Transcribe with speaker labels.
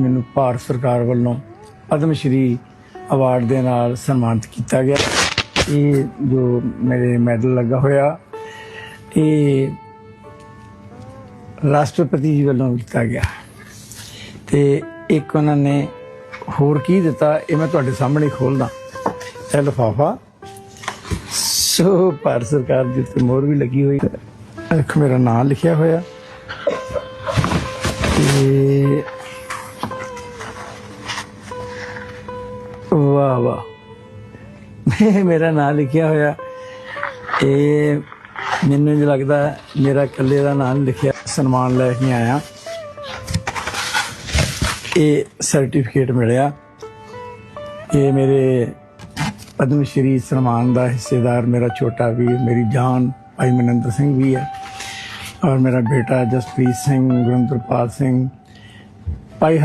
Speaker 1: ਮੈਨੂੰ ਭਾਰਤ ਸਰਕਾਰ ਵੱਲੋਂ ਪਦਮ ਸ਼੍ਰੀ ਅਵਾਰਡ ਦੇ ਨਾਲ ਸਨਮਾਨਿਤ ਕੀਤਾ ਗਿਆ। ਇਹ ਜੋ ਮੇਰੇ ਮੈਡਲ ਲੱਗਾ ਹੋਇਆ, ਇਹ ਰਾਸ਼ਟਰਪਤੀ ਜੀ ਵੱਲੋਂ ਦਿੱਤਾ ਗਿਆ। ਤੇ ਇੱਕ ਉਹਨਾਂ ਨੇ ਹੋਰ ਕੀ ਦਿੱਤਾ, ਇਹ ਮੈਂ ਤੁਹਾਡੇ ਸਾਹਮਣੇ ਖੋਲਦਾ। ਇਹ ਲਿਫਾਫਾ। ਸੋ ਭਾਰਤ ਸਰਕਾਰ ਦੀ ਉੱਤੇ ਮੋਹਰ ਵੀ ਲੱਗੀ ਹੋਈ ਹੈ। ਇੱਕ ਮੇਰਾ ਨਾਮ ਲਿਖਿਆ ਹੋਇਆ। ਤੇ ਵਾਹ ਵਾਹ। ਇਹ ਮੇਰਾ ਨਾਮ ਲਿਖਿਆ ਹੋਇਆ। ਇਹ ਮੈਨੂੰ ਜੋ ਲੱਗਦਾ ਮੇਰਾ ਇਕੱਲੇ ਦਾ ਨਾਮ ਲਿਖਿਆ। ਸਨਮਾਨ ਲੈ ਕੇ ਆਇਆ। ਇਹ ਸਰਟੀਫਿਕੇਟ ਮਿਲਿਆ। ਇਹ ਮੇਰੇ ਪਦਮ ਸ਼੍ਰੀ ਸਨਮਾਨ ਦਾ ਹਿੱਸੇਦਾਰ, ਮੇਰਾ ਛੋਟਾ ਵੀਰ, ਮੇਰੀ ਜਾਨ ਭਾਈ ਮਨਿੰਦਰ ਸਿੰਘ ਵੀ ਹੈ। ਔਰ ਮੇਰਾ ਬੇਟਾ ਜਸਪ੍ਰੀਤ ਸਿੰਘ, ਗੁਰਿੰਦਰਪਾਲ ਸਿੰਘ। ਭਾਈ